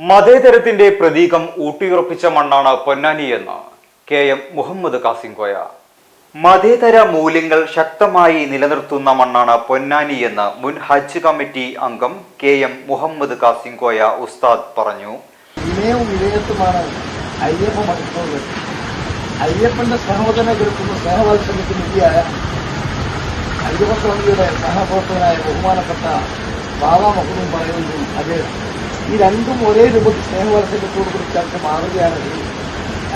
മതേതരത്തിന്റെ പ്രതീകം ഊട്ടിയുറപ്പിച്ച മണ്ണാണ് പൊന്നാനി എന്ന് കെ എം മുഹമ്മദ് കാസിംകോയ മതേതര മൂല്യങ്ങൾ ശക്തമായി നിലനിർത്തുന്ന മണ്ണാണ് പൊന്നാനി എന്ന് മുൻ ഹജ്ജ് കമ്മിറ്റി അംഗം കെ എം മുഹമ്മദ് കാസിംകോയ ഉസ്താദ് പറഞ്ഞു. അയ്യപ്പന്റെ സഹോദരനെ കേൾക്കുന്ന സ്നേഹവാത്സല്യത്തിന് നിധിയായ അയ്യപ്പസ്വാമിയുടെ സഹപ്രവർത്തകനായ ബഹുമാനപ്പെട്ട ബാബാ മഹുദും പറയുന്നു അത് ഈ രണ്ടും ഒരേ രൂപത്തിൽ സ്നേഹവാത്സല്യത്തോട് കൂടി ചർച്ച മാറുകയാണെങ്കിൽ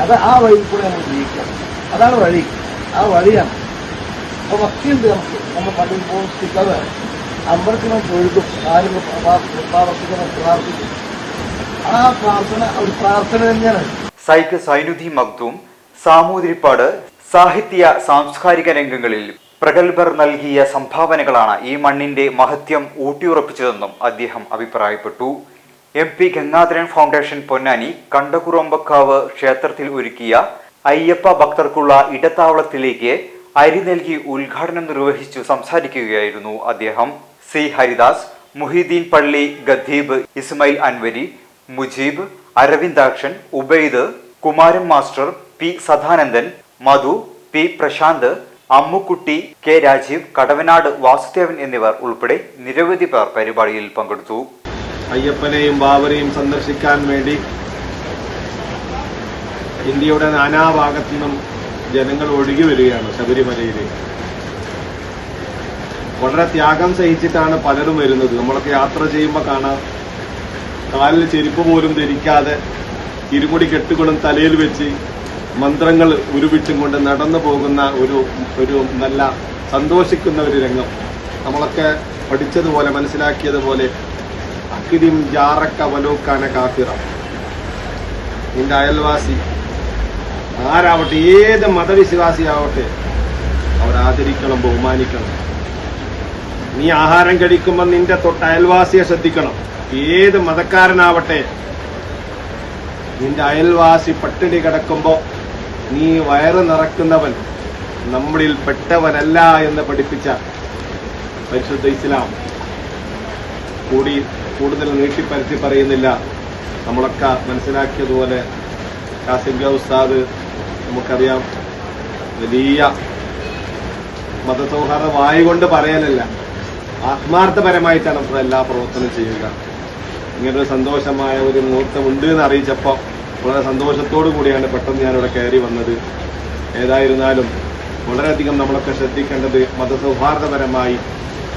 അത് ആ വഴി കൂടെ നമ്മൾ ജീവിക്കാം. അതാണ് വഴി. ആ വഴിയാണ്. അപ്പൊ ഭക്തിയുണ്ട് നമുക്ക്. നമ്മൾ പള്ളിയിൽ പോകുന്ന സ്റ്റിക്കർ അമ്പലത്തിനും തൊഴുതും കാര്യങ്ങൾ പ്രാർത്ഥിക്കണം പ്രാർത്ഥിക്കും ആ പ്രാർത്ഥന ഒരു പ്രാർത്ഥന തന്നെയാണ്. സൈക്ക് സൈനുദ്ദീൻ മഖ്ദൂം സാമൂതിരിപ്പാട് സാഹിത്യ സാംസ്കാരിക രംഗങ്ങളിൽ പ്രഗത്ഭർ നൽകിയ സംഭാവനകളാണ് ഈ മണ്ണിന്റെ മഹത്യം ഊട്ടിയുറപ്പിച്ചതെന്നും അദ്ദേഹം അഭിപ്രായപ്പെട്ടു. M P Gangadharan foundation Ponnani Kandakurumbakkavu ക്ഷേത്രത്തിൽ ഒരുക്കിയ അയ്യപ്പ ഭക്തർക്കുള്ള ഇടത്താവളത്തിലേക്ക് അരി നൽകി ഉദ്ഘാടനം നിർവഹിച്ചു സംസാരിക്കുകയായിരുന്നു അദ്ദേഹം. സി. ഹരിദാസ് മുഹിദ്ദീൻ പള്ളി ഗദ്ദീബ് Ismail Anwari Mujeeb Aravindakshan Ubaid Kumaran master P. Sadanandan Madhu P. Prashant Ammukutty K. Rajeev Kadavanad Vasudevan എന്നിവർ ഉൾപ്പെടെ നിരവധി പേർ പരിപാടിയിൽ പങ്കെടുത്തു. അയ്യപ്പനെയും ബാബരെയും സന്ദർശിക്കാൻ വേണ്ടി ഇന്ത്യയുടെ നാനാഭാഗത്തു നിന്നും ജനങ്ങൾ ഒഴുകി വരികയാണ് ശബരിമലയിലേക്ക് വളരെ ത്യാഗം സഹിച്ചിട്ടാണ് പലരും വരുന്നത്. നമ്മളൊക്കെ യാത്ര ചെയ്യുമ്പോൾ കാണാം. കാലിൽ ചെരുപ്പ് പോലും ധരിക്കാതെ ഇരുമുടി കെട്ടുകളും തലയിൽ വെച്ച് മന്ത്രങ്ങൾ ഉരുവിട്ടും കൊണ്ട് നടന്നു പോകുന്ന ഒരു ഒരു നല്ല സന്തോഷിക്കുന്ന ഒരു രംഗം. നമ്മളൊക്കെ പഠിച്ചതുപോലെ മനസ്സിലാക്കിയതുപോലെ അക്കിരിം ജാറക്ക വലോക്കാന കാഫിറ. നിന്റെ അയൽവാസി. ആരാവട്ടെ ഏത് മതവിശ്വാസിയാവട്ടെ അവരാദരിക്കണം ബഹുമാനിക്കണം. നീ ആഹാരം കഴിക്കുമ്പോൾ നിന്റെ തൊട്ട് അയൽവാസിയെ ശ്രദ്ധിക്കണം. ഏത് മതക്കാരനാവട്ടെ നിന്റെ അയൽവാസി പട്ടിണി കിടക്കുമ്പോ നീ വയറ് നിറക്കുന്നവൻ നമ്മളിൽ പെട്ടവനല്ല എന്ന് പഠിപ്പിച്ച പരിശുദ്ധ ഇസ്ലാം. കൂടി കൂടുതൽ നീട്ടിപ്പരത്തി പറയുന്നില്ല. നമ്മളൊക്കെ മനസ്സിലാക്കിയതുപോലെ കാസിംഗ ഉസ്താദ് നമുക്കറിയാം വലിയ മതസൗഹാർദ്ദ വായു പറയാനല്ല ആത്മാർത്ഥപരമായിട്ടാണ് നമ്മൾ എല്ലാ പ്രവർത്തനം ചെയ്യുക. ഇങ്ങനൊരു സന്തോഷമായ ഒരു മുഹൂർത്തമുണ്ട് എന്ന് അറിയിച്ചപ്പോൾ വളരെ സന്തോഷത്തോടു കൂടിയാണ് പെട്ടെന്ന് ഞാനിവിടെ കയറി വന്നത്. ഏതായിരുന്നാലും വളരെയധികം നമ്മളൊക്കെ ശ്രദ്ധിക്കേണ്ടത് മതസൗഹാർദ്ദപരമായി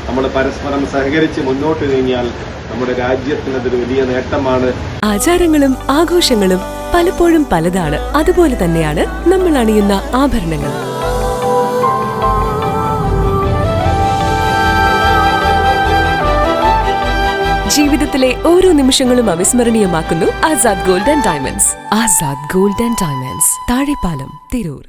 നമ്മൾ പരസ്പരം സഹകരിച്ച് മുന്നോട്ട് നീങ്ങിയാൽ നമ്മുടെ രാജ്യത്തിനതൊരു വലിയ നേട്ടമാണ്. ആചാരങ്ങളും ആഘോഷങ്ങളും പലപ്പോഴും പലതാണ്. അതുപോലെ തന്നെയാണ് നമ്മൾ അണിയുന്ന ആഭരണങ്ങൾ ജീവിതത്തിലെ ഓരോ നിമിഷങ്ങളും അവിസ്മരണീയമാക്കുന്നു Azad gold and diamonds. Azad gold and diamonds. Thazhepalam Tirur.